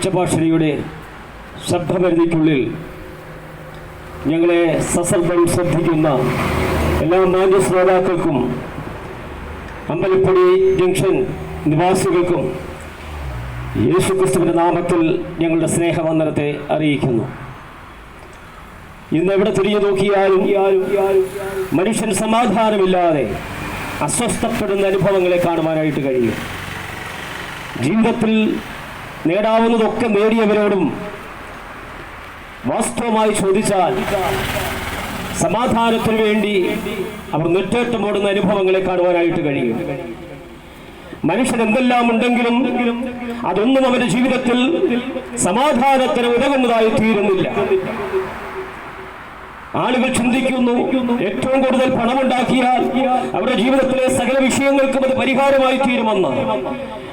ഉച്ചഭാഷണിയുടെ ശബ്ദപരിധിക്കുള്ളിൽ ഞങ്ങളെ സസർഭം ശ്രദ്ധിക്കുന്ന എല്ലാ മാന്യ ശ്രോതാക്കൾക്കും അമ്പലപ്പടി ജംഗ്ഷൻ നിവാസികൾക്കും യേശുക്രിസ്തുവിന്റെ നാമത്തിൽ ഞങ്ങളുടെ സ്നേഹവന്ദനത്തെ അറിയിക്കുന്നു. ഇന്ന് എവിടെ തിരിഞ്ഞു നോക്കിയാലും മനുഷ്യൻ സമാധാനമില്ലാതെ അസ്വസ്ഥപ്പെടുന്ന അനുഭവങ്ങളെ കാണുവാനായിട്ട് കഴിയും. ജീവിതത്തിൽ നേടാവുന്നതൊക്കെ നേടിയവരോടും വാസ്തവമായി ചോദിച്ചാൽ സമാധാനത്തിന് വേണ്ടി അവർ നെട്ടേട്ടമോടുന്ന അനുഭവങ്ങളെ കാണുവാനായിട്ട് കഴിയും. മനുഷ്യൻ എന്തെല്ലാം ഉണ്ടെങ്കിലും അതൊന്നും അവന്റെ ജീവിതത്തിൽ സമാധാനത്തിന് ഉതകുന്നതായി തീരുന്നില്ല. ആളുകൾ ചിന്തിക്കുന്നു ഏറ്റവും കൂടുതൽ പണമുണ്ടാക്കിയാൽ അവരുടെ ജീവിതത്തിലെ സകല വിഷയങ്ങൾക്കും അത് പരിഹാരമായി തീരുമെന്ന്.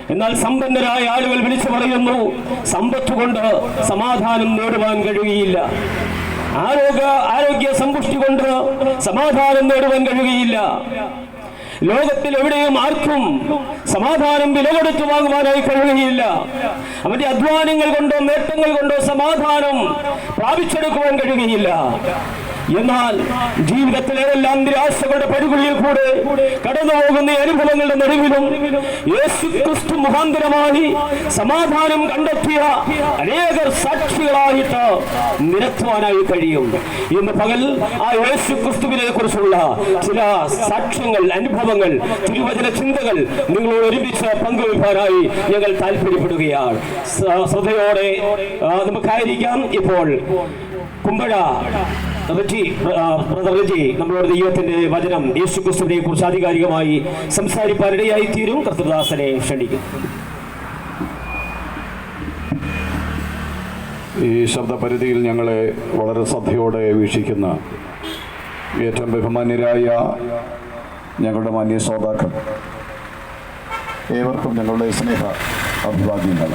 എന്നാൽ സമ്പന്നരായ ആളുകൾ വിളിച്ചു പറയുന്നു സമ്പത്ത് കൊണ്ട് സമാധാനം നേടുവാൻ കഴിയുകയില്ല. ആരോഗ്യ ആരോഗ്യ സമ്പുഷ്ടി കൊണ്ട് സമാധാനം നേടുവാൻ കഴിയുകയില്ല. ലോകത്തിൽ എവിടെയും ആർക്കും സമാധാനം വില കൊടുത്തു വാങ്ങുവാനായി കഴിയുകയില്ല. അവന്റെ അധ്വാനങ്ങൾ കൊണ്ടോ നേട്ടങ്ങൾ കൊണ്ടോ സമാധാനം പ്രാപിച്ചെടുക്കുവാൻ കഴിയുകയില്ല. എന്നാൽ ജീവിതത്തിലെ എല്ലാ നിരാശകളുടെ പരുകുഴിയിൽ കൂടെ കടന്നു പോകുന്ന അനുഭവങ്ങളുടെ നടുവിലും യേശു ക്രിസ്തു മുഖാന്തരമായി സമാധാനം കണ്ടെത്തിയ അനേകർ സാക്ഷികളായിട്ട് നിരത്തുവാനായി കഴിയും. ഇന്ന് പകൽ ആ യേശു ക്രിസ്തുവിനെ കുറിച്ചുള്ള ചില സാക്ഷ്യങ്ങൾ അനുഭവങ്ങൾ തിരുവചന ചിന്തകൾ നിങ്ങളോട് ഒരുമിച്ച് പങ്കുവയ്ക്കാനായി ഞങ്ങൾ താല്പര്യപ്പെടുകയാണ് ശ്രദ്ധയോടെ നമുക്കായിരിക്കാം ഇപ്പോൾ കുമ്പഴ ആ, ബ്രദർ റജി നമ്മളോട് ദൈവത്തിന്റെ വചനം യേശു ക്രിസ്തുവിനെ കുറിച്ച് ആധികാരികമായി സംസാരിപ്പാനിടയായി തീരും. കർത്തദാസനെ ക്ഷണിക്കും. ഈ ശബ്ദപരിധിയിൽ ഞങ്ങളെ വളരെ ശ്രദ്ധയോടെ വീക്ഷിക്കുന്ന ഏറ്റവും ബഹുമാന്യരായ ഞങ്ങളുടെ മാന്യ ശ്രോതാക്കൾ ഏവർക്കും ഞങ്ങളുടെ സ്നേഹ അഭിവാദ്യങ്ങൾ.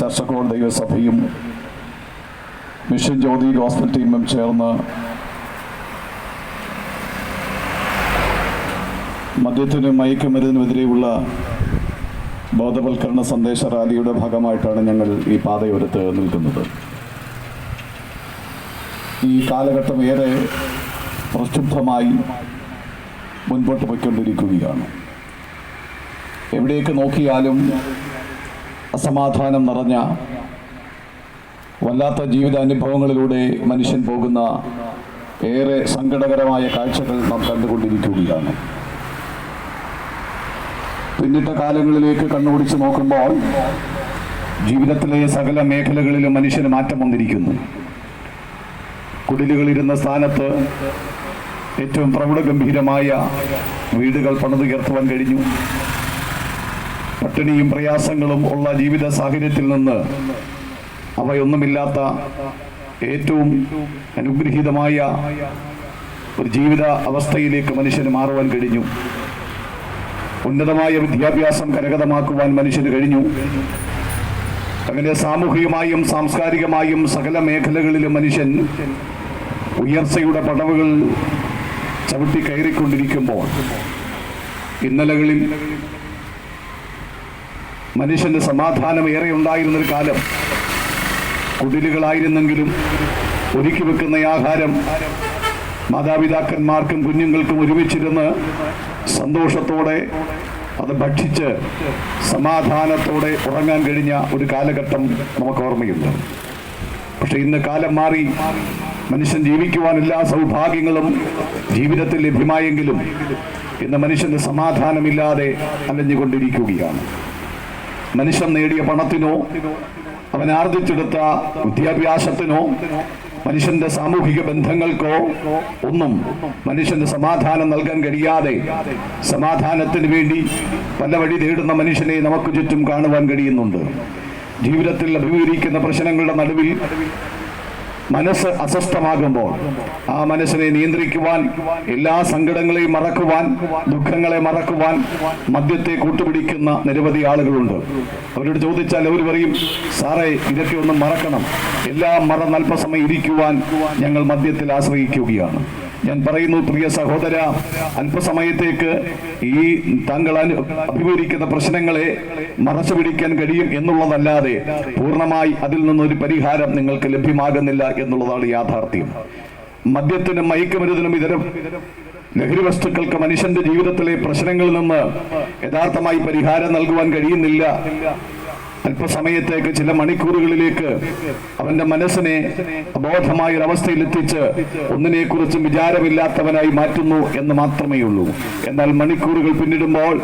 ചർച്ചക്കോൾ ദൈവസഭയും മിഷൻ ജ്യോതി ഗോസ്ബൽ ടീമും ചേർന്ന് മദ്യത്തിനും മയക്കുമരുന്നിനുമെതിരെയുള്ള ബോധവൽക്കരണ സന്ദേശ റാലിയുടെ ഭാഗമായിട്ടാണ് ഞങ്ങൾ ഈ പാതയോരത്ത് നിൽക്കുന്നത്. ഈ കാലഘട്ടം ഏറെ പ്രക്ഷുബ്ധമായി മുൻപോട്ട് പോയിക്കൊണ്ടിരിക്കുകയാണ്. എവിടേക്ക് നോക്കിയാലും അസമാധാനം നിറഞ്ഞ വല്ലാത്ത ജീവിതാനുഭവങ്ങളിലൂടെ മനുഷ്യൻ പോകുന്ന ഏറെ സങ്കടകരമായ കാഴ്ചകൾ നാം കണ്ടുകൊണ്ടിരിക്കുകയാണ്. പിന്നിട്ട കാലങ്ങളിലേക്ക് കണ്ണോടിച്ച് നോക്കുമ്പോൾ ജീവിതത്തിലെ സകല മേഖലകളിലും മനുഷ്യന് മാറ്റം വന്നിരിക്കുന്നു. കുടിലുകളിരുന്ന സ്ഥാനത്ത് ഏറ്റവും പ്രൗഢഗംഭീരമായ വീടുകൾ പണിതുയർത്തുവാൻ കഴിഞ്ഞു. പട്ടിണിയും പ്രയാസങ്ങളും ഉള്ള ജീവിത സാഹചര്യത്തിൽ നിന്ന് അവയൊന്നുമില്ലാത്ത ഏറ്റവും അനുഗ്രഹീതമായ ഒരു ജീവിത അവസ്ഥയിലേക്ക് മനുഷ്യന് മാറുവാൻ കഴിഞ്ഞു. ഉന്നതമായ വിദ്യാഭ്യാസം കരഗതമാക്കുവാൻ മനുഷ്യന് കഴിഞ്ഞു. അങ്ങനെ സാമൂഹികമായും സാംസ്കാരികമായും സകല മേഖലകളിലും മനുഷ്യൻ ഉയർച്ചയുടെ പടവുകൾ ചവിട്ടി കയറിക്കൊണ്ടിരിക്കുമ്പോൾ ഇന്നലകളിൽ മനുഷ്യന്റെ സമാധാനം ഏറെ ഉണ്ടായിരുന്നൊരു കാലം. കുടിലുകളായിരുന്നെങ്കിലും ഒരുക്കി വെക്കുന്ന ആഹാരം മാതാപിതാക്കന്മാർക്കും കുഞ്ഞുങ്ങൾക്കും ഒരുമിച്ചിരുന്ന് സന്തോഷത്തോടെ അത് ഭക്ഷിച്ച് സമാധാനത്തോടെ ഉറങ്ങാൻ കഴിഞ്ഞ ഒരു കാലഘട്ടം നമുക്ക് ഓർമ്മയുണ്ട്. പക്ഷെ ഇന്ന് കാലം മാറി മനുഷ്യൻ ജീവിക്കുവാൻ എല്ലാ സൗഭാഗ്യങ്ങളും ജീവിതത്തിൽ ലഭ്യമായെങ്കിലും ഇന്ന് മനുഷ്യന് സമാധാനമില്ലാതെ അലഞ്ഞുകൊണ്ടിരിക്കുകയാണ്. മനുഷ്യൻ നേടിയ പണത്തിനോ അവൻ ആർജിച്ചെടുത്ത വിദ്യാഭ്യാസത്തിനോ മനുഷ്യന്റെ സാമൂഹിക ബന്ധങ്ങൾക്കോ ഒന്നും മനുഷ്യന് സമാധാനം നൽകാൻ കഴിയാതെ സമാധാനത്തിന് വേണ്ടി പല വഴി തേടുന്ന മനുഷ്യനെ നമുക്ക് ചുറ്റും കാണുവാൻ കഴിയുന്നുണ്ട്. ജീവിതത്തിൽ അഭിമുഖീകരിക്കുന്ന പ്രശ്നങ്ങളുടെ നടുവിൽ മനസ്സ് അസ്വസ്ഥമാകുമ്പോൾ ആ മനസ്സിനെ നിയന്ത്രിക്കുവാൻ എല്ലാ സങ്കടങ്ങളെയും മറക്കുവാൻ ദുഃഖങ്ങളെ മറക്കുവാൻ മദ്യത്തെ കൂട്ടുപിടിക്കുന്ന നിരവധി ആളുകളുണ്ട്. അവരോട് ചോദിച്ചാൽ അവർ പറയും സാറേ ഇതൊക്കെ ഒന്ന് മറക്കണം. എല്ലാം മറന്ന് അല്പസമയം ഇരിക്കുവാൻ ഞങ്ങൾ മദ്യത്തിൽ ആശ്രയിക്കുകയാണ്. ഞാൻ പറയുന്നു പ്രിയ സഹോദര അല്പസമയത്തേക്ക് ഈ താങ്കൾ അഭിമുഖീകരിക്കുന്ന പ്രശ്നങ്ങളെ മറച്ചു പിടിക്കാൻ കഴിയും എന്നുള്ളതല്ലാതെ പൂർണമായി അതിൽ നിന്നൊരു പരിഹാരം നിങ്ങൾക്ക് ലഭ്യമാകുന്നില്ല എന്നുള്ളതാണ് യാഥാർത്ഥ്യം. മദ്യത്തിനും മയക്കുമരുന്നിനും ഇതര ലഹരി വസ്തുക്കൾക്ക് മനുഷ്യന്റെ ജീവിതത്തിലെ പ്രശ്നങ്ങളിൽ നിന്ന് യഥാർത്ഥമായി പരിഹാരം നൽകുവാൻ കഴിയുന്നില്ല അല്പസമയത്തേക്ക് ചില മണിക്കൂറുകളിലേക്ക് അവന്റെ മനസ്സിനെ അബോധമായ ഒരവസ്ഥയിൽ എത്തിച്ച് ഒന്നിനെക്കുറിച്ചും വിചാരമില്ലാത്തവനായി മാറ്റുന്നു എന്ന് മാത്രമേ ഉള്ളൂ. എന്നാൽ മണിക്കൂറുകൾ പിന്നിടുമ്പോൾ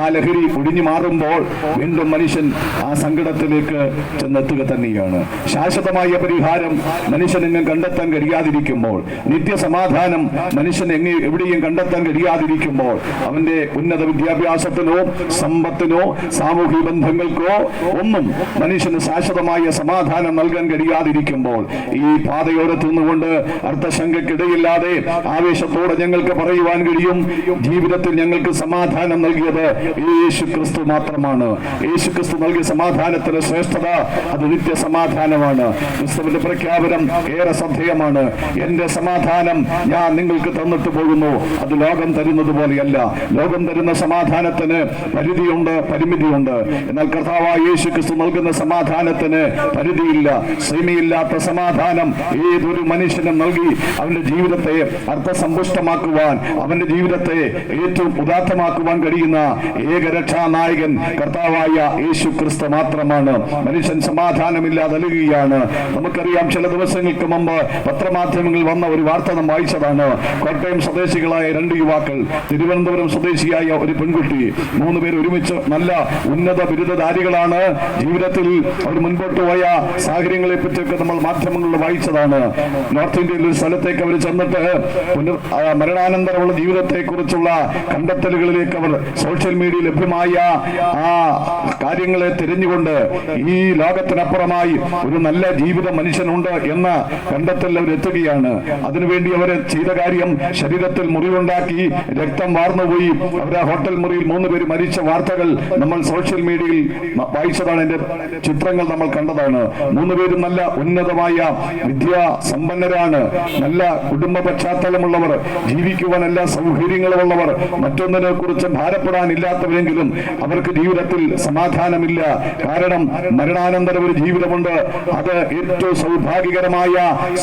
ആ ലഹരി ഒടിഞ്ഞു മാറുമ്പോൾ വീണ്ടും മനുഷ്യൻ ആ സങ്കടത്തിലേക്ക് ചെന്നെത്തുക തന്നെയാണ്. ശാശ്വതമായ പരിഹാരം മനുഷ്യനെങ്ങും കണ്ടെത്താൻ കഴിയാതിരിക്കുമ്പോൾ നിത്യസമാധാനം മനുഷ്യൻ എങ്ങനെ എവിടെയും കണ്ടെത്താൻ കഴിയാതിരിക്കുമ്പോൾ അവന്റെ ഉന്നത വിദ്യാഭ്യാസത്തിനോ സമ്പത്തിനോ സാമൂഹിക ബന്ധങ്ങൾക്കോ ഒന്നും മനുഷ്യന് ശാശ്വതമായ സമാധാനം നൽകാൻ കഴിയാതിരിക്കുമ്പോൾ ഈ പാതയോരത്ത് നിന്നുകൊണ്ട് അർത്ഥശങ്കക്കിടയില്ലാതെ ആവേശത്തോടെ ഞങ്ങൾക്ക് പറയുവാൻ കഴിയും. ജീവിതത്തിൽ ഞങ്ങൾക്ക് സമാധാനം നൽകിയത് യേശു ക്രിസ്തു മാത്രമാണ്. യേശു ക്രിസ്തു നൽകിയ സമാധാനത്തിന്റെ ശ്രേഷ്ഠത അത് നിത്യ സമാധാനമാണ് ക്രിസ്തുവിന്റെ പ്രഖ്യാപനം ഏറെ ശ്രദ്ധേയമാണ്. എന്റെ സമാധാനം ഞാൻ നിങ്ങൾക്ക് തന്നിട്ട് പോകുന്നു. അത് ലോകം തരുന്നത് പോലെയല്ല. ലോകം തരുന്ന സമാധാനത്തിന് പരിധിയുണ്ട് പരിമിതിയുണ്ട്. എന്നാൽ കർത്താവായ യേശു ക്രിസ്തു നൽകുന്ന സമാധാനത്തിന് പരിധിയില്ല സീമയില്ലാത്ത സമാധാനം ഏതൊരു മനുഷ്യനും നൽകി അവന്റെ ജീവിതത്തെ അർത്ഥസമ്പുഷ്ടമാക്കുവാൻ അവന്റെ ജീവിതത്തെ ഏറ്റവും ഉദാത്തമാക്കുവാൻ കഴിയുന്ന ഏക രക്ഷാനായകൻ കർത്താവായ യേശു ക്രിസ്തു മാത്രമാണ്. മനുഷ്യൻ സമാധാനമില്ലാതെ നൽകുകയാണ് നമുക്കറിയാം ചില ദിവസങ്ങൾക്ക് മുമ്പ് പത്രമാധ്യമങ്ങളിൽ വന്ന ഒരു വാർത്ത നാം വായിച്ചതാണ്. കോട്ടയം സ്വദേശികളായ രണ്ട് യുവാക്കൾ തിരുവനന്തപുരം സ്വദേശിയായ ഒരു പെൺകുട്ടി മൂന്ന് പേർ ഒരുമിച്ച് നല്ല ഉന്നത ബിരുദധാരികളാണ്. ജീവിതത്തിൽ അവർ മുൻപോട്ട് പോയ സാഹചര്യങ്ങളെ പറ്റിയൊക്കെ നമ്മൾ മാധ്യമങ്ങളിൽ വായിച്ചതാണ്. നോർത്ത് ഇന്ത്യയിൽ ഒരു സ്ഥലത്തേക്ക് അവർ ചെന്നിട്ട് മരണാനന്തരമുള്ള ജീവിതത്തെ കുറിച്ചുള്ള കണ്ടെത്തലുകളിലേക്ക് അവർ സോഷ്യൽ മീഡിയയിൽ ലഭ്യമായ ആ കാര്യങ്ങളെ തിരഞ്ഞുകൊണ്ട് ഈ ലോകത്തിനപ്പുറമായി ഒരു നല്ല ജീവിത മനുഷ്യനുണ്ട് എന്ന കണ്ടെത്തൽ അവർ എത്തുകയാണ്. അതിനുവേണ്ടി അവർ ചെയ്ത കാര്യം ശരീരത്തിൽ മുറിവുണ്ടാക്കി രക്തം വാർന്നുപോയി. അവർ ഹോട്ടൽ മുറിയിൽ മൂന്ന് പേര് മരിച്ച വാർത്തകൾ നമ്മൾ സോഷ്യൽ മീഡിയയിൽ ന- വായിച്ചതാണ് എന്റെ ചിത്രങ്ങൾ നമ്മൾ കണ്ടതാണ്. മൂന്ന് പേരും നല്ല ഉന്നതമായ വിദ്യാ സമ്പന്നരാണ് നല്ല കുടുംബ പശ്ചാത്തലമുള്ളവർ ജീവിക്കുവാൻ എല്ലാ സൗകര്യങ്ങളുമുള്ളവർ. മറ്റൊന്നിനെ കുറിച്ച് ഭാരപ്പെടാനില്ലാത്തവരെങ്കിലും അവർക്ക് ജീവിതത്തിൽ സമാധാനമില്ല. കാരണം മരണാനന്തര ഒരു ജീവിതമുണ്ട്. അത് ഏറ്റവും സൗഭാഗ്യകരമായ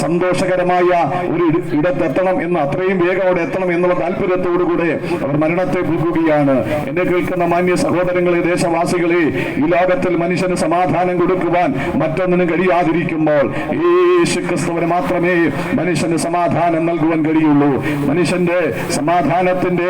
സന്തോഷകരമായ ഒരു ഇടത്തെത്തണം എന്ന് അത്രയും വേഗം അവിടെ എത്തണം എന്നുള്ള താല്പര്യത്തോടുകൂടെ അവർ മരണത്തെ പുൽകുകയാണ് എന്നെ കേൾക്കുന്ന മാന്യ സഹോദരങ്ങളെ ദേശവാസികളെ ഈ ലോകത്തിൽ മനുഷ്യന് സമാധാനം കൊടുക്കുവാൻ മറ്റൊന്നിനും കഴിയാതിരിക്കുമ്പോൾ യേശു ക്രിസ്തുവിന് മാത്രമേ മനുഷ്യന് സമാധാനം നൽകുവാൻ കഴിയുള്ളൂ. മനുഷ്യന്റെ സമാധാനത്തിന്റെ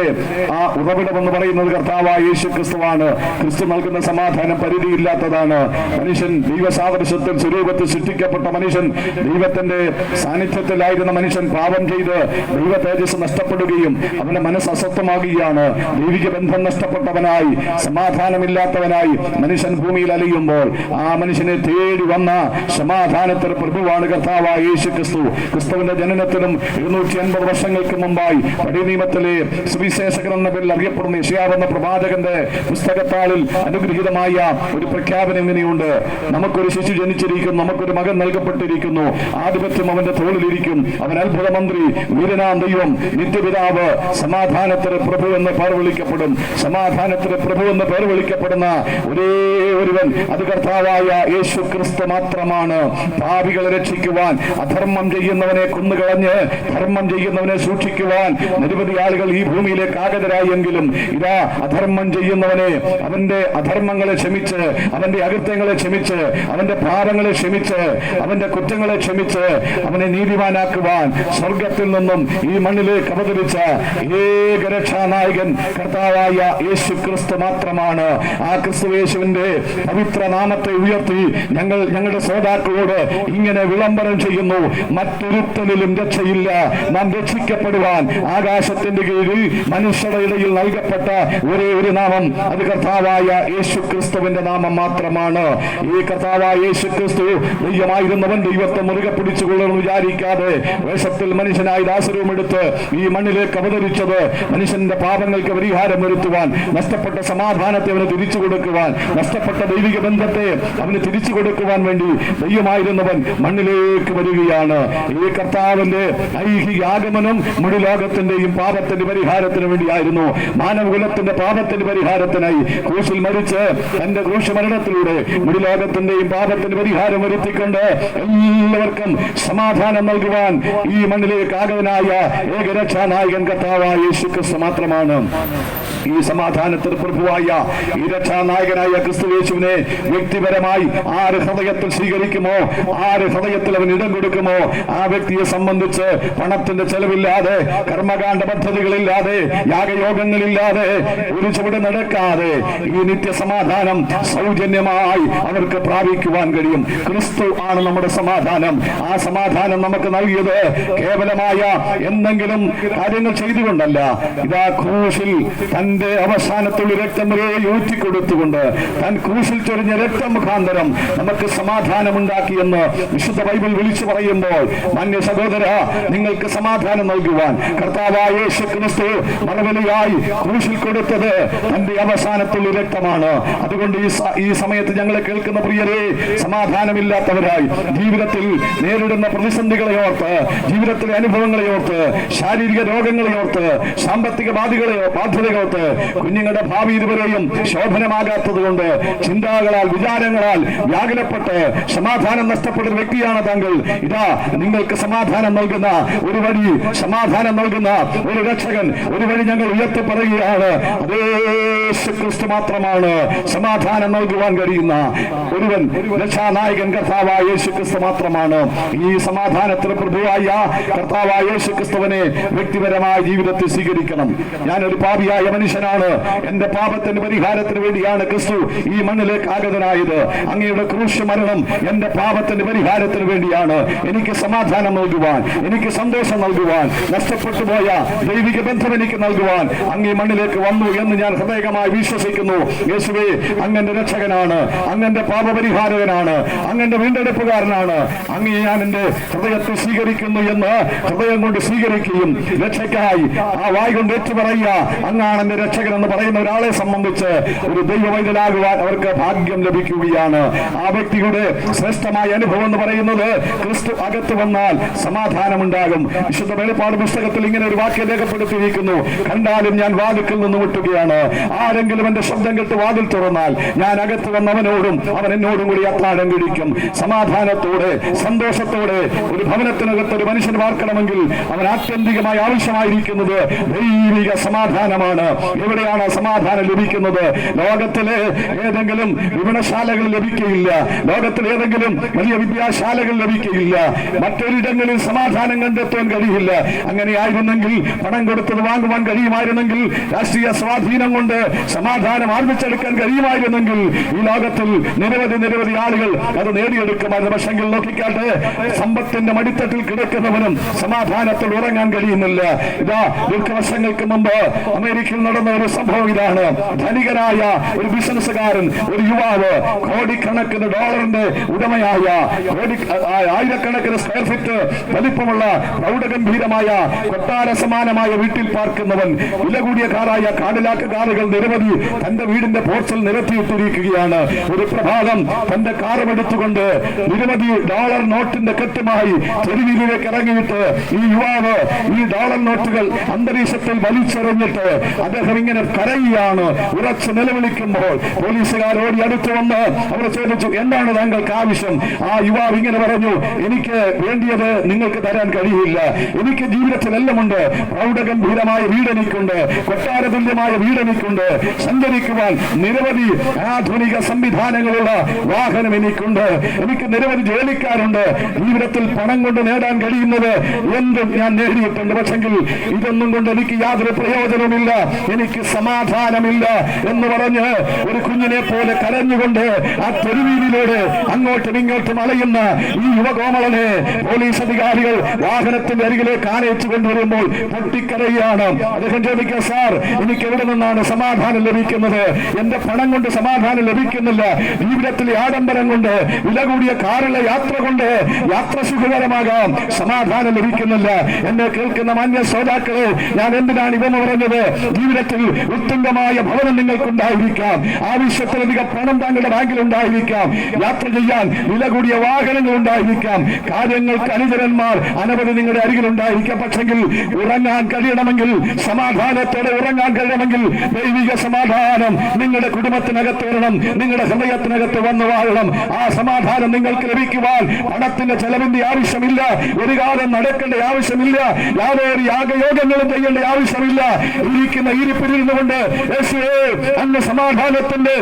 ആ ഉറവിടം എന്ന് പറയുന്നത് കർത്താവായ യേശു ക്രിസ്തുവാണ് ക്രിസ്തു നൽകുന്ന സമാധാനം പരിധിയില്ലാത്തതാണ്. മനുഷ്യൻ ദൈവസാദൃശ്യത്തിൽ സ്വരൂപത്തിൽ സൃഷ്ടിക്കപ്പെട്ട മനുഷ്യൻ ദൈവത്തിന്റെ സാന്നിധ്യത്തിലായിരുന്ന മനുഷ്യൻ പാപം ചെയ്ത് ദൈവ തേജസ് നഷ്ടപ്പെടുകയും അവന്റെ മനസ്സ് അസ്വസ്ഥമാകുകയാണ്. ദൈവിക ബന്ധം നഷ്ടപ്പെട്ടവനായി സമാധാനമില്ലാത്തവനായി മനുഷ്യൻ ഭൂമിയിൽ അലിയുമ്പോൾ ആ മനുഷ്യനെ തേടി വന്ന സമാധാനത്തിന് പ്രഭുവാണ് കർത്താവായ യേശു ക്രിസ്തു ക്രിസ്തുവിന്റെ ജനനത്തിനും ഇരുന്നൂറ്റി അൻപത് വർഷങ്ങൾക്ക് മുമ്പായി പഴയ നിയമത്തിലെ സുവിശേഷകൻ എന്ന പേരിൽ അറിയപ്പെടുന്ന യശയാവെന്ന പ്രവാചകന്റെ പുസ്തകത്താളിൽ അനുഗ്രഹീതമായ ഒരു പ്രഖ്യാപനം ഇങ്ങനെയുണ്ട്. നമുക്കൊരു ശിശു ജനിച്ചിരിക്കുന്നു നമുക്കൊരു മകൻ നൽകപ്പെട്ടിരിക്കുന്നു. ആധിപത്യം അവന്റെ തോളിലിരിക്കും. അവൻ അത്ഭുത മന്ത്രി വീരനാം ദൈവം നിത്യപിതാവ് സമാധാനത്തിന് പ്രഭു എന്ന് പേർ വിളിക്കപ്പെടും. സമാധാനത്തിന് പ്രഭു എന്ന് പേർ വിളിക്കപ്പെടുന്ന ഒരേ ഒരുവൻ അത് കർത്താവായ യേശു ക്രിസ്തു മാത്രമാണ്. പാപികളെ രക്ഷിക്കുവാൻ അധർമ്മം ചെയ്യുന്നവനെ കൊന്നുകളഞ്ഞ് ധർമ്മം ചെയ്യുന്നവനെ സൂക്ഷിക്കുവാൻ നിരവധി ആളുകൾ ഈ ഭൂമിയിലേക്ക് ആഗതരായെങ്കിലും ഇതാ അധർമ്മം ചെയ്യുന്നവനെ അവന്റെ അധർമ്മങ്ങളെ ക്ഷമിച്ച് അവന്റെ അകൃത്യങ്ങളെ ക്ഷമിച്ച് അവന്റെ ഭാരങ്ങളെ ക്ഷമിച്ച് അവന്റെ കുറ്റങ്ങളെ ക്ഷമിച്ച് അവനെ നീതിമാനാക്കുവാൻ സ്വർഗത്തിൽ നിന്നും ഈ മണ്ണിലേക്ക് അവതരിച്ച ഏക രക്ഷാനായകൻ കർത്താവായ യേശു ക്രിസ്തു മാത്രമാണ്. ആ ക്രിസ്തു യേശുവിന്റെ പവിത്ര നാമത്തെ ഉയർത്തി ഞങ്ങൾ ഞങ്ങളുടെ ശ്രോതാക്കളോട് ഇങ്ങനെ വിളംബരം ചെയ്യുന്നു. മറ്റൊരുത്തലിലും രക്ഷയില്ല. നാം രക്ഷിക്കപ്പെടുവാൻ ആകാശത്തിന്റെ കീഴിൽ മനുഷ്യരുടെ ഇടയിൽ നൽകപ്പെട്ട ഒരേ ഒരു നാമം. അത് കർത്താവായ യേശു ക്രിസ്തുവിന്റെ നാമം മാത്രമാണ്. ഈ കർത്താവായ യേശു ക്രിസ്തു ദൈവമായിരുന്നവൻ ദൈവത്തെ മുറുകെ പിടിച്ചുകൊള്ളണമെന്ന് വിചാരിക്കാതെ വേഷത്തിൽ മനുഷ്യനായി ദാസരവും എടുത്ത് ഈ മണ്ണിലേക്ക് അവതരിച്ചത് മനുഷ്യന്റെ പാപങ്ങൾക്ക് പരിഹാരം വരുത്തുവാൻ നഷ്ടപ്പെട്ട സമാധാനത്തെ അവന് തിരിച്ചു കൊടുക്കുവാൻ നഷ്ടപ്പെട്ട ദൈവിക ദൈവിക ബന്ധത്തെ അവന് തിരിച്ചു കൊടുക്കുവാൻ വേണ്ടി ദൈവമായിരുന്നവൻ മണ്ണിലേക്ക് വരികയാണ്. ഈ കർത്താവിന്റെ ഐഹിക ആഗമനം മുഴു ലോകത്തിന്റെയും പാപത്തിന്റെ പരിഹാരത്തിന് വേണ്ടിയായിരുന്നു. മാനവകുലത്തിന്റെ പാപത്തിന്റെ പരിഹാരത്തിനായി ക്രൂശിൽ മരിച്ച് തന്റെ ക്രൂശ മരണത്തിലൂടെ മുഴു ലോകത്തിന്റെയും പാപത്തിന്റെ പരിഹാരം വരുത്തിക്കൊണ്ട് എല്ലാവർക്കും സമാധാനം നൽകുവാൻ ഈ മണ്ണിലേക്ക് ആഗതനായ ഏകരക്ഷാനായകൻ കർത്താവായ യേശു ക്രിസ്തു മാത്രമാണ്. ഈ സമാധാനത്തിന് പ്രഭുവായ ഈ രക്ഷാനായകനായ ക്രിസ്തു യേശുവിനെ വ്യക്തിപരമായി ആര് ഹൃദയത്തിൽ സ്വീകരിക്കുമോ? ആര് ഹൃദയത്തിൽ അവൻ ഇടം കൊടുക്കുമോ? ആ വ്യക്തിയെ സംബന്ധിച്ച് പണത്തിന്റെ ചെലവില്ലാതെ കർമ്മകാണ്ഡ പദ്ധതികളില്ലാതെ യാഗയോഗങ്ങളില്ലാതെ ഒരു ചുവട് നടക്കാതെ ഈ നിത്യസമാധാനം സൗജന്യമായി അവർക്ക് പ്രാപിക്കുവാൻ കഴിയും. ക്രിസ്തു ആണ് നമ്മുടെ സമാധാനം. ആ സമാധാനം നമുക്ക് നൽകിയത് കേവലമായ എന്തെങ്കിലും കാര്യങ്ങൾ ചെയ്തുകൊണ്ടല്ല. ഇതാ ക്രൂശിൽ തന്റെ അവസാനത്തുള്ള രക്തം വരെ ഊറ്റിക്കൊടുത്തുകൊണ്ട് താൻ ക്രൂശിൽ ചൊരിഞ്ഞ രക്തം മുഖാന്തരം നമുക്ക് സമാധാനമുണ്ടാക്കിയെന്ന് വിശുദ്ധ ബൈബിൾ വിളിച്ചു പറയുമ്പോൾ മാന്യ സഹോദര നിങ്ങൾക്ക് സമാധാനം നൽകുവാൻ കർത്താവായ ക്രിസ്തു മറവലിയായി ക്രൂശിൽ കൊടുത്തത് തന്റെ അവസാനത്തുള്ള രക്തമാണ്. അതുകൊണ്ട് ഈ ഈ സമയത്ത് ഞങ്ങളെ കേൾക്കുന്ന പ്രിയരെ സമാധാനമില്ലാത്തവരായി ജീവിതത്തിൽ നേരിടുന്ന പ്രതിസന്ധികളെ ഓർത്ത് ജീവിതത്തിലെ അനുഭവങ്ങളെ ഓർത്ത് ശാരീരിക രോഗങ്ങളെ ഓർത്ത് സാമ്പത്തിക ബാധ്യതകളെ ഓർത്ത് കുഞ്ഞുങ്ങളുടെ ഭാവി ഇതുവരെയും ശോഭനമാകാത്തത് കൊണ്ട് ചിന്തകളാൽ വിചാരങ്ങളാൽ വ്യാകുലപ്പെട്ട് സമാധാനം നഷ്ടപ്പെട്ട വ്യക്തിയാണ് താങ്കൾ. ഇതാ നിങ്ങൾക്ക് സമാധാനം നൽകുന്ന ഒരു വഴി സമാധാനം നൽകുന്ന ഒരു രക്ഷകൻ ഒരു വഴി ഞങ്ങൾ ഉയർത്തി പറയുകയാണ് ക്രിസ്തു മാത്രമാണ് സമാധാനം നൽകുവാൻ കഴിയുന്ന ഒരുവൻ രക്ഷാനായകൻ കർത്താവായ യേശു ക്രിസ്തു മാത്രമാണ്. ഈ സമാധാനത്തിന് പ്രഭുവായ കർത്താവായ യേശു ക്രിസ്തുവിനെ വ്യക്തിപരമായ ജീവിതത്തിൽ സ്വീകരിക്കണം. ഞാനൊരു പാപിയായ മനുഷ്യനാണ്. എന്റെ പാപത്തിന് പരിഹാരത്തിന് വേണ്ടിയാണ് ക്രിസ്തു ഈ ആഗതനായത് അങ്ങയുടെ ക്രൂശ മരണം എന്റെ പാപത്തിന്റെ പരിഹാരത്തിന് വേണ്ടിയാണ്. എനിക്ക് സമാധാനം നൽകുവാൻ എനിക്ക് സന്തോഷം നൽകുവാൻ നഷ്ടപ്പെട്ടു പോയ ദൈവിക ബന്ധം എനിക്ക് നൽകുവാൻ അങ്ങേ മണ്ണിലേക്ക് വന്നു എന്ന് ഞാൻ ഹൃദയമായി വിശ്വസിക്കുന്നു. യേശുവേ അങ്ങന്റെ രക്ഷകനാണ് അങ്ങന്റെ പാപപരിഹാരകനാണ് അങ്ങന്റെ വീണ്ടെടുപ്പുകാരനാണ്. അങ്ങ് ഞാൻ എന്റെ ഹൃദയത്തിൽ സ്വീകരിക്കുന്നു എന്ന് ഹൃദയം കൊണ്ട് സ്വീകരിക്കുകയും രക്ഷയ്ക്കായി ആ വായ് കൊണ്ട് ഏറ്റു പറയുക അങ്ങാണ് എന്റെ രക്ഷകൻ എന്ന് പറയുന്ന ഒരാളെ സംബന്ധിച്ച് ഒരു ദൈവവൈദ്യനാകുവാൻ അവർക്ക് ഭാഗ്യം ലഭിക്കുകയാണ്. ആ വ്യക്തിയുടെ ശ്രേഷ്ഠമായ അനുഭവം എന്ന് പറയുന്നത് ക്രിസ്തു അകത്ത് വന്നാൽ സമാധാനമുണ്ടാകും. വിശുദ്ധ വെളിപ്പാട് പുസ്തകത്തിൽ ഇങ്ങനെ ഒരു വാക്യം രേഖപ്പെടുത്തിയിരിക്കുന്നു. കണ്ടാലും ഞാൻ വാതിൽക്കിൽ നിന്ന് വിട്ടുകയാണ് ആരെങ്കിലും എന്റെ ശബ്ദം കേട്ട് വാതിൽ തുറന്നാൽ ഞാൻ അകത്ത് വന്നവനോടും അവൻ എന്നോടും കൂടി അത്താഴം കിടിക്കും സമാധാനത്തോടെ സന്തോഷത്തോടെ ഒരു ഭവനത്തിനകത്ത് ഒരു മനുഷ്യൻ വാർക്കണമെങ്കിൽ അവൻ ആത്യന്തികമായി ആവശ്യമായിരിക്കുന്നത് ദൈവിക സമാധാനമാണ്. എവിടെയാണ് സമാധാനം ലഭിക്കുന്നത്? ലോകത്തിലെ ഏതെങ്കിലും വിപണശാലകൾ ലഭിക്കുകയില്ല ലോകത്തിൽ ഏതെങ്കിലും വലിയ വിദ്യാശാലകൾ ലഭിക്കുകയില്ല മറ്റൊരിടങ്ങളിൽ സമാധാനം കണ്ടെത്താൻ കഴിയില്ല. അങ്ങനെ ആയിരുന്നെങ്കിൽ പണം കൊടുത്തത് വാങ്ങുവാൻ കഴിയുമായിരുന്നെങ്കിൽ രാഷ്ട്രീയ സ്വാധീനം കൊണ്ട് സമാധാനം ആർജിച്ചെടുക്കാൻ കഴിയുമായിരുന്നെങ്കിൽ ഈ ലോകത്തിൽ നിരവധി നിരവധി ആളുകൾ അത് നേടിയെടുക്കുമായിരുന്നു. പക്ഷെങ്കിൽ നോക്കിക്കാട്ടെ സമ്പത്തിന്റെ മടിത്തട്ടിൽ കിടക്കുന്നവനും സമാധാനത്തിൽ ഉറങ്ങാൻ കഴിയുന്നില്ല. ഇതാ ദീർഘവർഷങ്ങൾക്ക് മുമ്പ് അമേരിക്കയിൽ നടന്ന ഒരു സംഭവം ഇതാണ്. ധനികനായ ഒരു ബിസിനസ്സുകാരൻ ഒരു യുവാവ് കോടിക്കണക്കിന് ഡോളറിന്റെ ഉടമയായ കോടി ആയിരക്കണക്കിന് സ്ക്വയർ ഫീറ്റ് വലിപ്പമുള്ള പ്രൗഢഗംഭീരമായ കൊട്ടാര സമാനമായ വീട്ടിൽ പാർക്കുന്നവൻ വില കൂടിയ കാറായ കാടിലാക്ക് കാറുകൾ നിരവധി തന്റെ വീടിന്റെ പോർച്ചിൽ നിരത്തിയിട്ടിരിക്കുകയാണ്. ഒരു പ്രഭാതം തന്റെ കാറും എടുത്തുകൊണ്ട് നിരവധി ഡോളർ നോട്ടിന്റെ കെട്ടുമായി തെരുവിലേക്ക് ഇറങ്ങിയിട്ട് ഈ യുവാവ് ഈ ഡോളർ നോട്ടുകൾ അന്തരീക്ഷത്തിൽ വലിച്ചെറിഞ്ഞിട്ട് അദ്ദേഹം ഇങ്ങനെ കരയുകയാണ്. ഉറച്ചു നിലവിളിക്കുമ്പോൾ പോലീസുകാർ ഓടി അടുത്ത് വന്ന് അവർ ചോദിച്ചു എന്താണ് താങ്കൾക്ക് ആവശ്യം? ആ യുവാവ് ഇങ്ങനെ പറഞ്ഞു എനിക്ക് വേണ്ടിയത് നിങ്ങൾക്ക് തരാൻ കഴിയില്ല. എനിക്ക് ജീവിതത്തിൽ എല്ലാമുണ്ട് പ്രൗഢഗംഭീരമായ വീട് എനിക്കുണ്ട്. കൊട്ടാരതുല്യമായ വീട് എനിക്കുണ്ട്. സഞ്ചരിക്കുവാൻ നിരവധി ആധുനിക സംവിധാനങ്ങളുള്ള വാഹനം എനിക്കുണ്ട്. എനിക്ക് നിരവധി ജോലിക്കാരുണ്ട്. ജീവിതത്തിൽ പണം കൊണ്ട് നേടാൻ കഴിയുന്നത് എന്തും ഞാൻ നേടിയിട്ടുണ്ട്. പക്ഷെങ്കിൽ ഇതൊന്നും കൊണ്ട് എനിക്ക് യാതൊരു പ്രയോജനമില്ല എനിക്ക് സമാധാനമില്ല. എന്ന് പറഞ്ഞ് ഒരു കുഞ്ഞിനെ പോലെ കരഞ്ഞുകൊണ്ട് ആ തെരുവീതിയിലൂടെ അങ്ങോട്ടും ഇങ്ങോട്ടും അലയുന്ന ഈ യുവകോമളനെ പോലീസ് അധികാരികൾ വാഹനത്തിന്റെ അരികിലേക്ക് ആനയിച്ചു കൊണ്ടുവരുമ്പോൾ പൊട്ടിക്കരയാണ് അദ്ദേഹം ചോദിക്കുക സാർ എനിക്ക് എവിടെ നിന്നാണ് സമാധാനം ലഭിക്കുന്നത്? എന്റെ പണം കൊണ്ട് സമാധാനം ലഭിക്കുന്നില്ല. ജീവിതത്തിലെ ആഡംബരം കൊണ്ട് വില കൂടിയ കാറിലെ യാത്ര കൊണ്ട് യാത്ര സുഖകരമാകാം. സമാധാനം ലഭിക്കുന്നില്ല. എന്നെ കേൾക്കുന്ന മാന്യ ശ്രോതാക്കളെ ഞാൻ എന്തിനാണ് ഇവന്ന് പറഞ്ഞത്? ജീവിതത്തിൽ ഉത്തുംഗമായ ഭവനം നിങ്ങൾക്കുണ്ടായിരിക്കാം. ആവശ്യത്തിലധികം പണം താങ്കളുടെ ബാങ്കിൽ ഉണ്ടായിരിക്കാം. യാത്ര ചെയ്യാൻ വില കൂടിയ വാഹനങ്ങൾ ഉണ്ടായിരിക്കാം. കാര്യങ്ങൾക്ക് അനുചരന്മാർ അനവധി നിങ്ങളുടെ അരികിൽ ഉണ്ടായിരിക്കാം. പക്ഷെങ്കിൽ ഉറങ്ങാൻ കഴിയണമെങ്കിൽ സമാധാനത്തോടെ ഉറങ്ങാൻ കഴിയണമെങ്കിൽ ദൈവിക സമാധാനം നിങ്ങളുടെ കുടുംബത്തിനകത്ത് വരണം. നിങ്ങളുടെ ഹൃദയത്തിനകത്ത് വന്നു വാഴണം. ആ സമാധാനം നിങ്ങൾക്ക് ലഭിക്കുവാൻ പണത്തിന്റെ ചെലവിന്റെ ആവശ്യമില്ല. ഒരു കാലം നടക്കേണ്ട ആവശ്യമില്ല. യാതൊരു യാഗയോഗങ്ങളും ചെയ്യേണ്ട ആവശ്യമില്ല. ഇരിക്കുന്ന ഇരിപ്പിലിരുന്നു കൊണ്ട് യേശുവേ അങ്ങ് സമാധാനത്തിന്റെ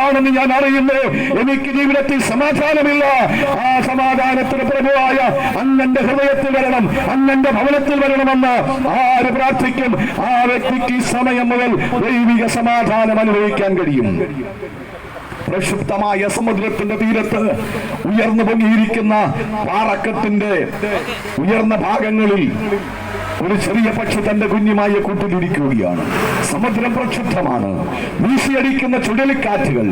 പ്രഭുവാണെന്ന് ഞാൻ അറിയുന്നു. എനിക്ക് ജീവിതത്തിൽ സമാധാനമില്ല. ആ സമാധാനത്തിന് പ്രഭുവായ അങ്ങന്റെ ഹൃദയത്തിൽ വരണം. അങ്ങന്റെ ഭവനത്തിൽ വരണമെന്ന് ആര് പ്രാർത്ഥിക്കും? ആ വ്യക്തിക്ക് സമയം മുതൽ ദൈവിക സമാധാനം അനുഭവിക്കാൻ കഴിയും. പ്രക്ഷുബ്ധമായ സമുദ്രത്തിന്റെ തീരത്ത് ഉയർന്നു പൊങ്ങിയിരിക്കുന്ന പാറക്കത്തിന്റെ ഉയർന്ന ഭാഗങ്ങളിൽ ഒരു ചെറിയ പക്ഷി തന്റെ കുഞ്ഞുമായ കൂട്ടിലിരിക്കുകയാണ്. സമുദ്രം പ്രക്ഷുബ്ധമാണ്. വീശിയടിക്കുന്ന ചുഴലിക്കാറ്റുകൾ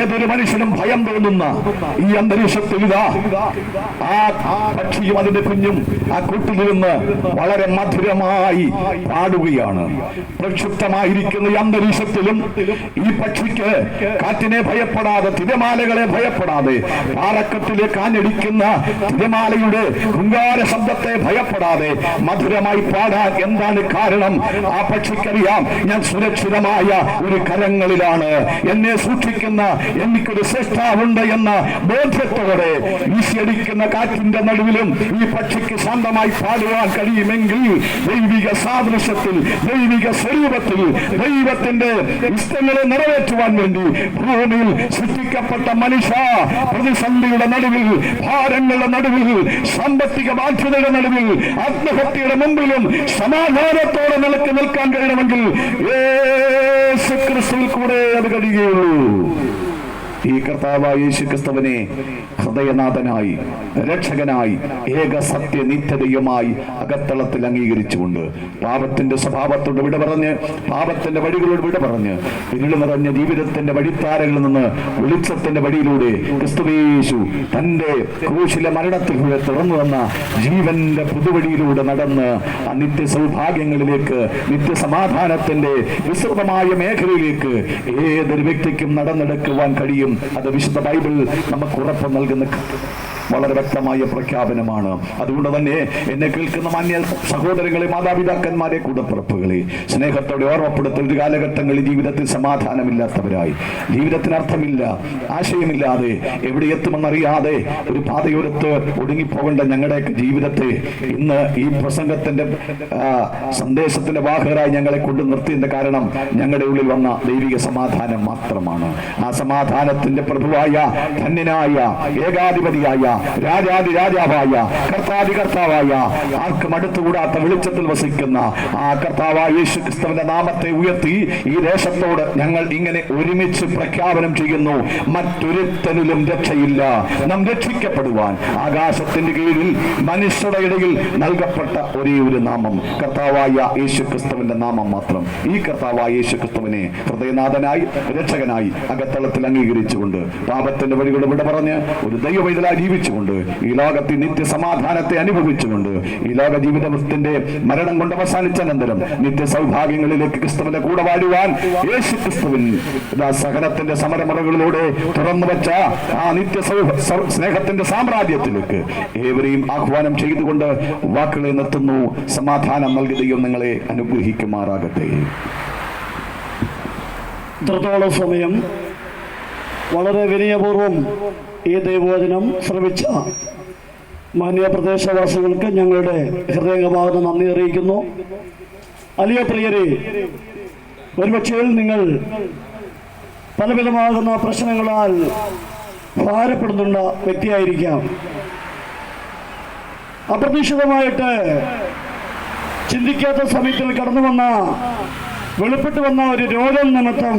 ഏതൊരു മനുഷ്യനും ഭയം തോന്നുന്ന ഈ അന്തരീക്ഷത്തിൽ ഇതാ. ആ പക്ഷിയും അതിന്റെ കുഞ്ഞും ആ കൂട്ടിലിരുന്ന് വളരെ മധുരമായി പാടുകയാണ്. പ്രക്ഷുപ്തമായിരിക്കുന്ന ഈ അന്തരീക്ഷത്തിലും ഈ പക്ഷിക്ക് കാറ്റിനെ ഭയപ്പെടാതെ തിരമാലകളെ ഭയപ്പെടാതെ പാറക്കത്തിലെ കാഞ്ഞടിക്കുന്ന തിരമാലയുടെ ഹുങ്കാര ശബ്ദത്തെ ഭയപ്പെടാതെ മധുരമായി പാടാൻ എന്താണ് കാരണം? ആ പക്ഷിക്കറിയാം ഞാൻ സുരക്ഷിതമായ ഒരു കരങ്ങളിലാണ്. എന്നെ സൂക്ഷിക്കുന്ന എനിക്കൊരു ശ്രേഷ്ഠാവുണ്ട് എന്ന ബോധ്യത്തോടെ വീശിയടിക്കുന്ന കാറ്റിന്റെ നടുവിലും ഈ പക്ഷിക്ക് ശാന്തമായി പാടുവാൻ കഴിയുമെങ്കിൽ ദൈവിക സാദൃശ്യത്തിൽ ദൈവിക സ്വരൂപത്തിൽ ദൈവത്തിന്റെ ഇഷ്ടങ്ങളെ നിറവേറ്റുവാൻ വേണ്ടി ഭൂമിയിൽ സൃഷ്ടിക്കപ്പെട്ട മനുഷ്യ പ്രതിസന്ധിയുടെ നടുവിൽ ഭാരങ്ങളുടെ നടുവിൽ സാമ്പത്തിക ബാധ്യതയുടെ നടുവിൽ ആത്മഹത്യയുടെ മുമ്പിലും സമാധാനത്തോടെ നിലയ്ക്ക് നിൽക്കാൻ കഴിയണമെങ്കിൽ ക്രിസ്തുവിൽ കൂടെ അത് കഴിയുകയുള്ളൂ. ഈ കർത്താവായ യേശു ക്രിസ്തുവിനെ ഹൃദയനാഥനായി രക്ഷകനായി ഏക സത്യ നിത്യതയുമായി അകത്തളത്തിൽ അംഗീകരിച്ചുകൊണ്ട് പാപത്തിന്റെ സ്വഭാവത്തോട് വിട പറഞ്ഞ് പാപത്തിന്റെ വഴികളോട് വിട പറഞ്ഞ് ഇരുൾ നിറഞ്ഞ ജീവിതത്തിന്റെ വഴിത്താരകളിൽ നിന്ന് വെളിച്ചത്തിന്റെ വഴിയിലൂടെ ക്രിസ്തുവേശു തന്റെ ക്രൂശിലെ മരണത്തിലൂടെ തുറന്നു വന്ന ജീവന്റെ പുതുവഴിയിലൂടെ നടന്ന് ആ നിത്യ സൗഭാഗ്യങ്ങളിലേക്ക് നിത്യ സമാധാനത്തിന്റെ വിസ്തൃതമായ മേഖലയിലേക്ക് ഏതൊരു വ്യക്തിക്കും നടന്നെടുക്കുവാൻ കഴിയും അത് വിശുദ്ധ ബൈബിൾ നമുക്ക് ഉറപ്പ് നൽകുന്ന വളരെ വ്യക്തമായ പ്രഖ്യാപനമാണ്. അതുകൊണ്ട് തന്നെ എന്നെ കേൾക്കുന്ന മാന്യ സഹോദരങ്ങളെ മാതാപിതാക്കന്മാരെ കൂടപ്പിറപ്പുകളെ സ്നേഹത്തോടെ ഓർമ്മപ്പെടുത്തൽ ഒരു കാലഘട്ടങ്ങളിൽ ജീവിതത്തിൽ സമാധാനമില്ലാത്തവരായി. ജീവിതത്തിന് അർത്ഥമില്ല ആശയമില്ലാതെ എവിടെ എത്തുമെന്നറിയാതെ ഒരു പാതയോരത്ത് ഒടുങ്ങിപ്പോകേണ്ട ഞങ്ങളുടെയൊക്കെ ജീവിതത്തെ ഇന്ന് ഈ പ്രസംഗത്തിന്റെ സന്ദേശത്തിന്റെ വാഹകരായി ഞങ്ങളെ കൊണ്ട് നിർത്തിയതിന്റെ കാരണം ഞങ്ങളുടെ ഉള്ളിൽ വന്ന ദൈവിക സമാധാനം മാത്രമാണ്. ആ സമാധാനത്തിന്റെ പ്രഭുവായ ധന്യനായ ഏകാധിപതിയായ രാജാതി രാജാവായ കർത്താതി കർത്താവായ ആർക്കും അടുത്തുകൂടാത്ത വെളിച്ചത്തിൽ വസിക്കുന്ന ആ കർത്താവായ യേശു ക്രിസ്തുവിന്റെ നാമത്തെ ഉയർത്തി ഈ ദേശത്തോട് ഞങ്ങൾ ഇങ്ങനെ ഒരുമിച്ച് പ്രഖ്യാപനം ചെയ്യുന്നു. മറ്റൊരുത്തനിലും രക്ഷയില്ല. നാം രക്ഷിക്കപ്പെടുവാൻ ആകാശത്തിന്റെ കീഴിൽ മനുഷ്യരുടെ ഇടയിൽ നൽകപ്പെട്ട ഒരേ ഒരു നാമം കർത്താവായ യേശു ക്രിസ്തുവിന്റെ നാമം മാത്രം. ഈ കർത്താവായ യേശു ക്രിസ്തുവിനെ ഹൃദയനാഥനായി രക്ഷകനായി അകത്തളത്തിൽ അംഗീകരിച്ചുകൊണ്ട് പാപത്തിന്റെ വഴികൾ വിട പറഞ്ഞ് ഒരു ദൈവവൈതലായി ജീവിച്ചുകൊണ്ട് ഈ ലോകത്തിൽ നിത്യസമാധാനത്തെ അനുഭവിച്ചുകൊണ്ട് ഈ ലോക ജീവിതത്തിന്റെ മരണം കൊണ്ട് അവസാനിച്ച അനന്തരം നിത്യ സൗഭാഗ്യങ്ങളിലേക്ക് ക്രിസ്തുവിന്റെ കൂടെ വാഴുവാൻ യേശു ക്രിസ്തുവിൻ സഹനത്തിന്റെ സമരമുറകളിലൂടെ തുറന്നു വെച്ച ആ നിത്യ സ്നേഹത്തിന്റെ സാമ്രാജ്യത്തിലേക്ക് ഏവരെയും ആഹ്വാനം ചെയ്തുകൊണ്ട് വാക്കുകളെ നിർത്തുന്നു. സമാധാനം നൽകി ദൈവം നിങ്ങളെ അനുഗ്രഹിക്കുമാറാകട്ടെ. ഇത്രത്തോളം സമയം വളരെ വിനയപൂർവം ഈ ദൈവവചനം ശ്രമിച്ച മാന്യ പ്രദേശവാസികൾക്ക് ഞങ്ങളുടെ ഹൃദയഭാഗത്ത് നന്ദി അറിയിക്കുന്നു. അലിയ പ്രിയരെ ഒരുപക്ഷേ നിങ്ങൾ പലവിധമാകുന്ന പ്രശ്നങ്ങളാൽ ഭാരപ്പെടുന്നുണ്ട വ്യക്തിയായിരിക്കാം. അപ്രതീക്ഷിതമായിട്ട് ചിന്തിക്കാത്ത സമയത്തിൽ കടന്നു വന്ന വെളിപ്പെട്ടു വന്ന ഒരു രോഗം നിമിത്തം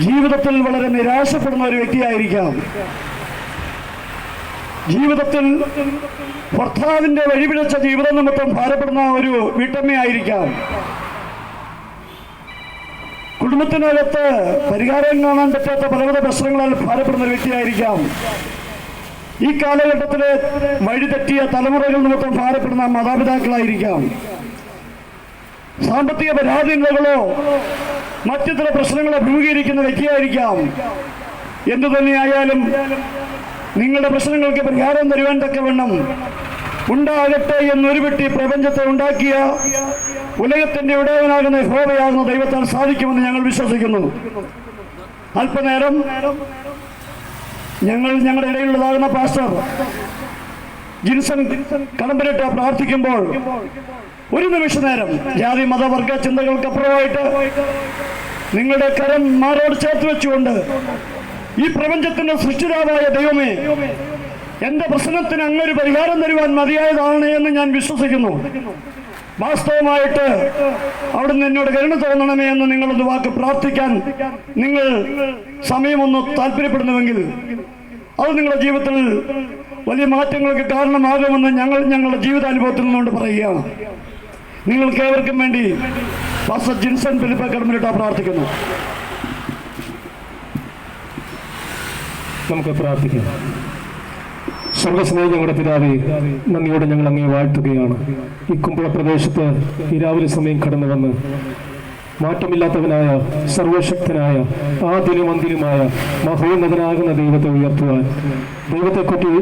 ജീവിതത്തിൽ വളരെ നിരാശപ്പെടുന്ന ഒരു വ്യക്തിയായിരിക്കാം. ജീവിതത്തിൽ ഭർത്താവിന്റെ വഴിപിഴച്ച ജീവിതം നിമിത്തം ഭാരപ്പെടുന്ന ഒരു വീട്ടമ്മയായിരിക്കാം. കുടുംബത്തിനകത്ത് പരിഹാരം കാണാൻ പറ്റാത്ത പലവിധ പ്രശ്നങ്ങളാൽ ഭാരപ്പെടുന്ന ഒരു വ്യക്തിയായിരിക്കാം. ഈ കാലഘട്ടത്തിലെ വഴിതെറ്റിയ തലമുറകൾ നിമിത്തം ഭാരപ്പെടുന്ന മാതാപിതാക്കളായിരിക്കാം. സാമ്പത്തിക പരാധീനതകളോ മറ്റു ചില പ്രശ്നങ്ങൾ അഭിമുഖീകരിക്കുന്ന വ്യക്തിയായിരിക്കാം. എന്തു തന്നെയായാലും നിങ്ങളുടെ പ്രശ്നങ്ങൾക്ക് പരിഹാരം തരുവാൻ തക്കവണ്ണം ഉണ്ടാകട്ടെ എന്നൊരു വെട്ടി പ്രപഞ്ചത്തെ ഉണ്ടാക്കിയ ഉലകത്തിന്റെ ഉടയവനാകുന്ന ഹോബയാകുന്ന ദൈവത്താൽ സാധിക്കുമെന്ന് ഞങ്ങൾ വിശ്വസിക്കുന്നു. അല്പനേരം ഞങ്ങൾ ഞങ്ങളുടെ ഇടയിലുള്ളതാകുന്ന പാസ്റ്റർ ജിൻസൺ കടമ്പരട്ട പ്രാർത്ഥിക്കുമ്പോൾ ഒരു നിമിഷ നേരം ജാതി മതവർഗ ചിന്തകൾക്കപ്പുറമായിട്ട് നിങ്ങളുടെ കരം മാറോട് ചേർത്ത് വെച്ചുകൊണ്ട് ഈ പ്രപഞ്ചത്തിന്റെ സൃഷ്ടിതാവായ ദൈവമേ എന്റെ പ്രശ്നത്തിന് അങ്ങൊരു പരിഹാരം തരുവാൻ മതിയായതാണ് എന്ന് ഞാൻ വിശ്വസിക്കുന്നു. വാസ്തവമായിട്ട് അവിടുന്ന് എന്നോട് കരുണ തോന്നണമേ എന്ന് നിങ്ങളൊന്ന് വാക്ക് പ്രാർത്ഥിക്കാൻ നിങ്ങൾ സമയമൊന്ന് താല്പര്യപ്പെടുന്നുവെങ്കിൽ അത് നിങ്ങളുടെ ജീവിതത്തിൽ വലിയ മാറ്റങ്ങൾക്ക് കാരണമാകുമെന്ന് ഞങ്ങൾ ഞങ്ങളുടെ ജീവിതാനുഭവത്തിൽ നിന്നുകൊണ്ട് പറയുകയാണ്. നിങ്ങൾക്ക് ഏവർക്കും വേണ്ടി പാസ്റ്റർ ജിൻസൺ ഫിലിപ്പ കടമിലിട്ട പ്രാർത്ഥിക്കുന്നു. നമുക്ക് പ്രാർത്ഥിക്കാം. സ്വർഗസ്നേഹ ഞങ്ങളുടെ പിതാവേ നന്ദിയോടെ ഞങ്ങൾ അങ്ങേ വാഴ്ത്തുകയാണ്. ഈ കുമ്പള പ്രദേശത്ത് ഈ രാവിലെ സമയം കടന്നു വന്ന് മാറ്റമില്ലാത്തവനായ സർവശക്തനായ ആ അന്തിലുമായ മഹോന്നതനാകുന്ന ദൈവത്തെ ഉയർത്തുവാൻ ദൈവത്തെക്കുറ്റി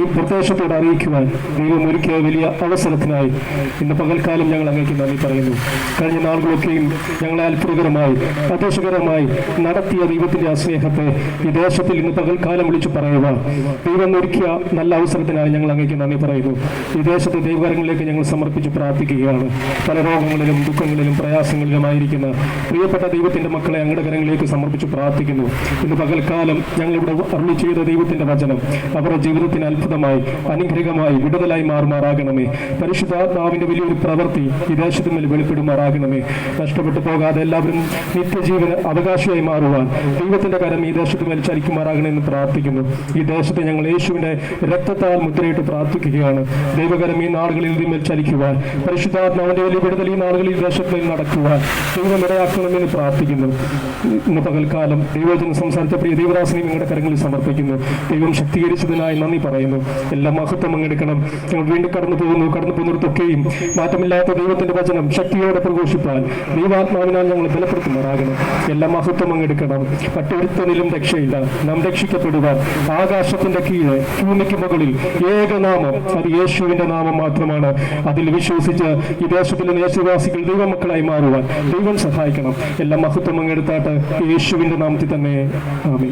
ഈ പ്രദേശത്തോട് അറിയിക്കുവാൻ ദൈവം ഒരുക്കിയ വലിയ അവസരത്തിനായി ഇന്ന് പകൽക്കാലം ഞങ്ങൾ അങ്ങേക്ക് നന്ദി പറയുന്നു. കഴിഞ്ഞ നാളുകളൊക്കെയും ഞങ്ങളെ അത്ഭുതകരമായി സന്തോഷകരമായി നടത്തിയ ദൈവത്തിന്റെ ആ സ്നേഹത്തെ ഈ ദേശത്തിൽ ഇന്ന് പകൽക്കാലം വിളിച്ചു പറയുക ദൈവം ഒരുക്കിയ നല്ല അവസരത്തിനായി ഞങ്ങൾ അങ്ങേക്ക് നന്ദി പറയുന്നു. ഈ ദേശത്തെ ദൈവകരങ്ങളിലേക്ക് ഞങ്ങൾ സമർപ്പിച്ച് പ്രാർത്ഥിക്കുകയാണ്. പല രോഗങ്ങളിലും ദുഃഖങ്ങളിലും പ്രയാസങ്ങളിലുമായിരിക്കുന്ന. പ്രിയപ്പെട്ട ദൈവത്തിന്റെ മക്കളെ അങ്ങയുടെ കരങ്ങളിലേക്ക് സമർപ്പിച്ച് പ്രാർത്ഥിക്കുന്നു. ഇന്ന് പകൽക്കാലം ഞങ്ങളിവിടെ അരുളി ചെയ്ത ദൈവത്തിന്റെ വചനം അവരുടെ ജീവിതത്തിന് അത്ഭുതമായി അനുഗ്രഹമായി വിടുതലായി മാറുമാറാകണമേ. പരിശുദ്ധാത്മാവിന്റെ വലിയൊരു പ്രവൃത്തി ഈ ദേശത്തിന്മേൽ വെളിപ്പെടുമാറാകണമേ. നഷ്ടപ്പെട്ടു പോകാതെ എല്ലാവരും നിത്യജീവന് അവകാശമായി മാറുവാൻ ദൈവത്തിന്റെ കരം ഈ ദേശത്തുമേൽ ചലിക്കുമാറാകണമെന്ന് പ്രാർത്ഥിക്കുന്നു. ഈ ദേശത്തെ ഞങ്ങൾ യേശുവിന്റെ രക്തത്താൽ മുദ്രയിട്ട് പ്രാർത്ഥിക്കുകയാണ്. ദൈവകരം ഈ നാളുകളിൽ ചലിക്കുവാൻ പരിശുദ്ധാത്മാവിന്റെ വലിയ വിടുതൽ ഈ നാളുകളിൽ ദേശത്തിൽ നടക്കുവാൻ ദൈവം ഇടയാക്കണമെന്ന് പ്രാർത്ഥിക്കുന്നു. ഇന്ന് പകൽക്കാലം ദൈവജനം സംസാരിച്ച പ്രിയ ദൈവദാസനെയും നിങ്ങളുടെ കരങ്ങളിൽ സമർപ്പിക്കുന്നു. ദൈവം ശക്തീകരിച്ചതിനായി നന്ദി പറയുന്നു. എല്ലാ മഹത്വം അങ്ങെടുക്കണം ഞങ്ങൾ വീണ്ടും കടന്നു പോകുന്നു. കടന്നു പോകുന്നിടത്തൊക്കെയും മാറ്റമില്ലാത്ത ദൈവത്തിന്റെ വചനം ശക്തിയോടെ പ്രഘോഷിപ്പാൻ ദൈവാത്മാവിനാൽ ഞങ്ങൾ ബലപ്പെടുത്തുമാറാകണം. എല്ലാ മഹത്വം അങ്ങെടുക്കണം മറ്റൊരുത്തനിലും രക്ഷയില്ല. നാം രക്ഷിക്കപ്പെടുക. ആകാശത്തിന്റെ കീഴ് ഭൂമിക്ക് മുകളിൽ ഏകനാമം. അത് യേശുവിന്റെ നാമം മാത്രമാണ്. അതിൽ വിശ്വസിച്ച് ഈ ദേശത്തിലെ ദേശവാസികൾ ദൈവമക്കളായി മാറുവാൻ ദൈവം സഹായിക്കണം. എല്ലാ മഹത്വം അങ്ങെടുത്താട്ട് യേശുവിന്റെ നാമത്തിൽ തന്നെ. ആമേ